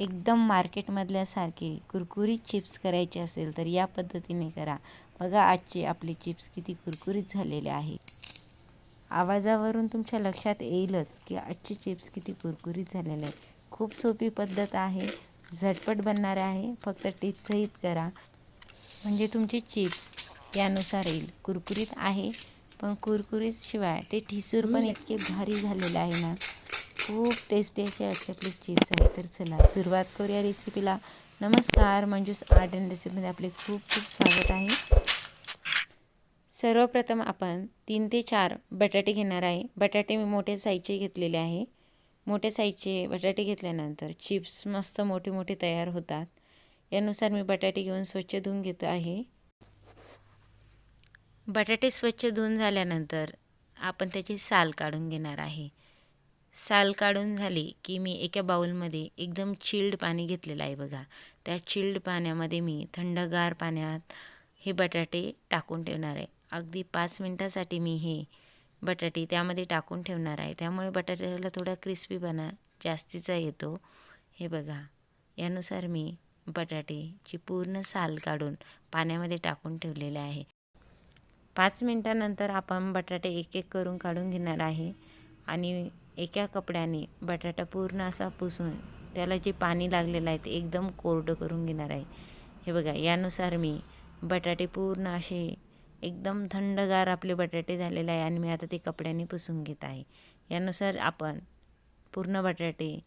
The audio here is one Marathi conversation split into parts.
एकदम मार्केटमधल्यासारखे कुरकुरीत चिप्स करायचे असेल तर या पद्धतीने करा. बघा आजचे आपले चिप्स किती कुरकुरीत झालेले आहे आवाजावरून तुमच्या लक्षात येईलच की आजचे चिप्स किती कुरकुरीत झालेले आहे खूप सोपी पद्धत आहे. झटपट बनणार आहे. फक्त टिप्ससहित करा. म्हणजे तुमचे चिप्स यानुसार येईल. कुरकुरीत आहे पण कुरकुरीत शिवाय ते ठिसूर पण इतके भारी झालेले आहे ना. खूप टेस्टी असे आजचे आपले चिप्स आहे. तर चला सुरुवात करूया रेसिपीला नमस्कार मंजूस आर्ट अँड रेसिपीमध्ये आपले खूप खूप स्वागत आहे. सर्वप्रथम आपण तीन ते चार बटाटे घेणार आहे. बटाटे मी मोठे साईजचे घेतलेले आहे. मोठ्या साईजचे बटाटे घेतल्यानंतर चिप्स मस्त मोठे मोठे तयार होतात. यानुसार मी बटाटे घेऊन स्वच्छ धुवून घेतो आहे. बटाटे स्वच्छ धुवून झाल्यानंतर आपण त्याची साल काढून घेणार आहे. साल काढून झाली की मी एका बाऊलमध्ये एकदम चिल्ड पाणी घेतलेलं आहे बघा. त्या चिल्ड पाण्यामध्ये मी थंडगार पाण्यात हे बटाटे टाकून ठेवणार आहे. अगदी पाच मिनटासाठी मी हे बटाटे त्यामध्ये टाकून ठेवणार आहे. त्यामुळे बटाट्याला थोडा क्रिस्पीपणा जास्तीचा येतो. हे बघा. यानुसार मी बटाटेची पूर्ण साल काढून पाण्यामध्ये टाकून ठेवलेले आहे. पाच मिनटानंतर आपण बटाटे एक एक करून काढून घेणार आहे. आणि एका कपड्याने बटाटा पूर्ण असा पुसून त्याला जे पाणी लागलेलं आहे ते एकदम कोरडं करून घेणार आहे. हे बघा यानुसार मी बटाटे पूर्ण असे एकदम थंडगार आपले बटाटे झालेले आहे आणि मी आता ते कपड्याने पुसून घेत आहे. यानुसार आपण पूर्ण बटाटे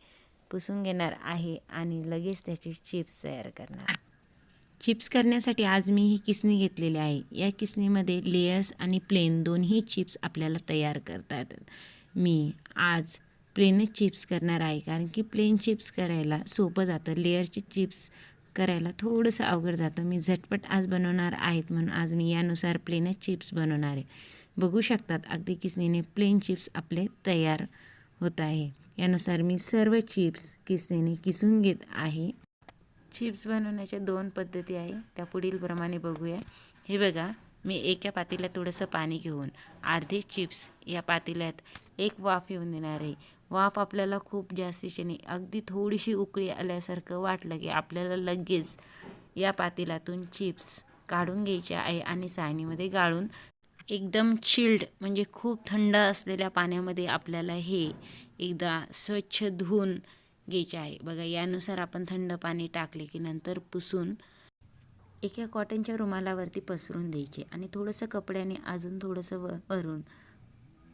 पुसून घेणार आहे आणि लगेच त्याचे चिप्स तयार करणार. चिप्स करण्यासाठी आज मी ही किसणी घेतलेली आहे. या किसणीमध्ये लेयर्स आणि प्लेन दोन्ही चिप्स आपल्याला तयार करता येतात. मी आज प्लेनच चिप्स करणार आहे. कारण की प्लेन चिप्स करायला सोपं जातं. लेअरचे चिप्स करायला थोडंसं अवघड जातं. मी झटपट आज बनवणार आहेत म्हणून आज मी यानुसार प्लेनच चिप्स बनवणार आहे. बघू शकतात अगदी किसनीने प्लेन चिप्स आपले तयार होत आहे. यानुसार मी सर्व चिप्स किसनीने किसून घेत आहे. चिप्स बनवण्याच्या दोन पद्धती आहे. त्या पुढीलप्रमाणे बघूया. हे बघा. मी एका पातेल्यात थोडंसं पाणी घेऊन अर्धे चिप्स या पातेल्यात एक वाफ येऊन देणार आहे. वाफ आपल्याला खूप जास्तीची नाही अगदी थोडीशी उकळी आल्यासारखं वाटलं की आपल्याला लगेच या पातेल्यातून चिप्स काढून घ्यायचे आहे आणि सायनीमध्ये गाळून एकदम चिल्ड म्हणजे खूप थंड असलेल्या पाण्यामध्ये आपल्याला हे एकदा स्वच्छ धुवून घ्यायचे आहे. बघा यानुसार आपण थंड पाणी टाकले की नंतर पुसून एका कॉटनच्या रुमालावरती पसरून द्यायचे आणि थोडंसं कपड्याने अजून थोडंसं व वरून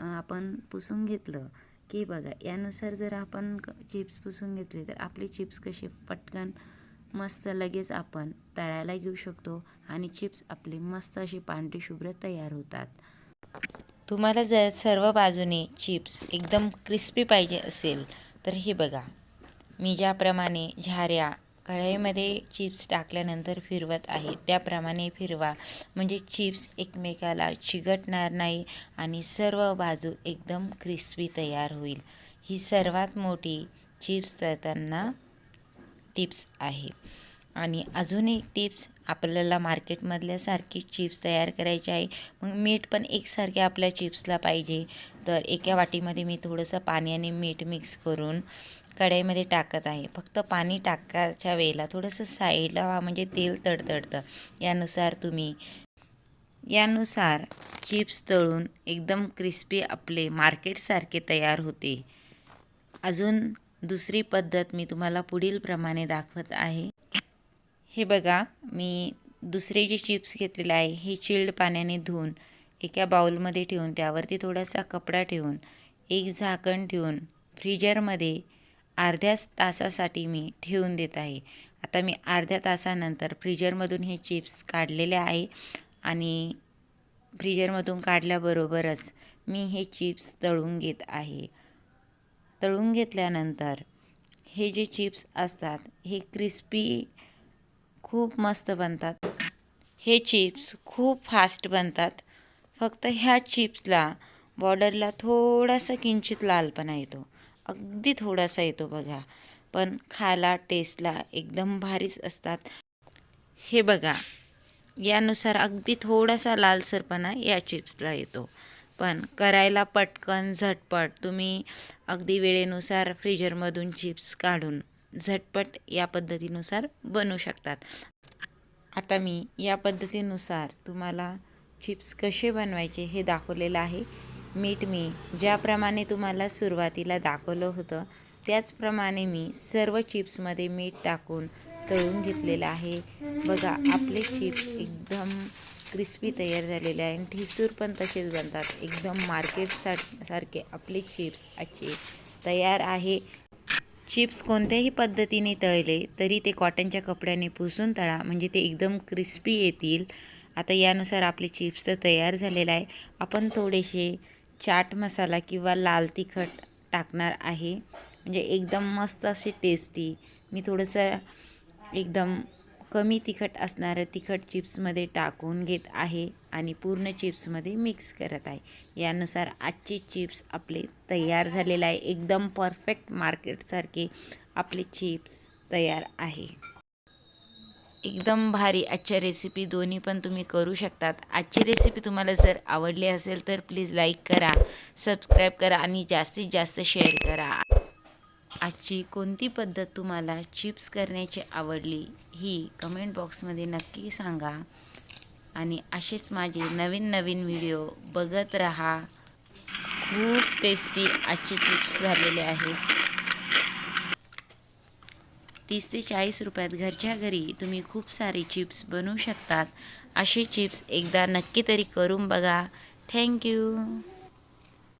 आपण पुसून घेतलं. की बघा यानुसार जर आपण चिप्स पुसून घेतले तर आपले चिप्स कसे पटकन मस्त लगेच आपण तळायला घेऊ शकतो आणि चिप्स आपले मस्त अशी पांढरे शुभ्र तयार होतात. तुम्हाला जर सर्व बाजूने चिप्स एकदम क्रिस्पी पाहिजे असेल तर हे बघा. मी ज्याप्रमाणे झाऱ्या कढईमध्ये चिप्स टाकल्यानंतर फिरवत आहे. त्याप्रमाणे फिरवा. म्हणजे चिप्स एकमेकाला चिगटणार नाही आणि सर्व बाजू एकदम क्रिस्पी तयार होईल. ही सर्वात मोठी चिप्स तळताना टिप्स आहे. आणि अजून एक टिप्स आपल्याला मार्केटमधल्यासारखी चिप्स तयार करायची आहे. मग मीठ पण एकसारखे आपल्या चिप्सला पाहिजे. तर एका वाटीमध्ये मी थोडंसं पाणी आणि मीठ मिक्स करून कढईमध्ये टाकत आहे. फक्त पाणी टाकायच्या वेळेला थोडंसं साईडला व्हा म्हणजे तेल तडतडतं. यानुसार तुम्ही यानुसार चिप्स तळून एकदम क्रिस्पी आपले मार्केटसारखे तयार होते. अजून दुसरी पद्धत मी तुम्हाला पुढीलप्रमाणे दाखवत आहे. हे बघा मी दुसरे जे चिप्स घेतलेले आहे हे चिल्ड पाण्याने धुवून एका बाउलमध्ये ठेवून त्यावरती थोडासा कपडा ठेवून एक झाकण ठेवून फ्रीजरमध्ये अर्ध्या तासासाठी मी ठेवून देत आहे. आता मी अर्ध्या तासानंतर फ्रीजरमधून हे चिप्स काढलेले आहे आणि फ्रीजरमधून काढल्याबरोबरच मी हे चिप्स तळून घेत आहे. तळून घेतल्यानंतर हे जे चिप्स असतात हे क्रिस्पी खूप मस्त बनतात. हे चिप्स खूप फास्ट बनतात. फक्त ह्या चिप्सला बॉर्डरला थोडासा किंचित लालपणा येतो. अगदी थोडासा येतो बघा. पण खायला टेस्टला एकदम भारीच असतात. हे बघा. यानुसार अगदी थोडासा लालसरपणा या चिप्सला येतो. पण करायला पटकन झटपट तुम्ही अगदी वेळेनुसार फ्रीजरमधून चिप्स काढून झटपट या पद्धतीनुसार बनवू शकतात. आता मी या पद्धतीनुसार तुम्हाला चिप्स कसे बनवायचे हे दाखवलेलं आहे. मीठ मी ज्याप्रमाणे तुम्हाला सुरुवातीला दाखवलं होतं त्याचप्रमाणे मी सर्व चिप्समध्ये मीठ टाकून तळून घेतलेलं आहे. बघा आपले चिप्स एकदम क्रिस्पी तयार झालेले आहे आणि ठिसूर पण तसेच बनतात. एकदम मार्केट सा सारखे आपले चिप्स आजचे तयार आहे. चिप्स कोणत्याही पद्धतीने तळले तरी ते कॉटनच्या कपड्याने पुसून तळा म्हणजे ते एकदम क्रिस्पी येतील. आता यानुसार आपले चिप्स तर तयार झालेलं आहे. आपण थोडेसे चाट मसाला किंवा लाल तिखट टाकणार आहे. म्हणजे एकदम मस्त अशी टेस्टी मी थोडंसं एकदम कमी तिखट असणारं तिखट चिप्समध्ये टाकून घेत आहे आणि पूर्ण चिप्समध्ये मिक्स करत आहे. यानुसार आजचे चिप्स आपले तयार झालेले आहे. एकदम परफेक्ट मार्केटसारखे आपले चिप्स तयार आहे. एकदम भारी. आजच्या रेसिपी दोन्ही पण तुम्ही करू शकतात. आजची रेसिपी तुम्हाला जर आवडली असेल तर प्लीज लाईक करा सबस्क्राईब करा आणि जास्तीत जास्त शेअर करा. आजची कोणती पद्धत तुम्हाला चिप्स करण्याची आवडली ही कमेंट बॉक्समध्ये नक्की सांगा. आणि असेच माझे नवीन नवीन व्हिडिओ बघत राहा. खूप टेस्टी आजचे चिप्स झालेले आहेत. तीस ते चाळीस रुपयात घरच्या घरी तुम्ही खूप सारे चिप्स बनवू शकतात. असे चिप्स एकदा नक्की तरी करून बघा. थँक्यू.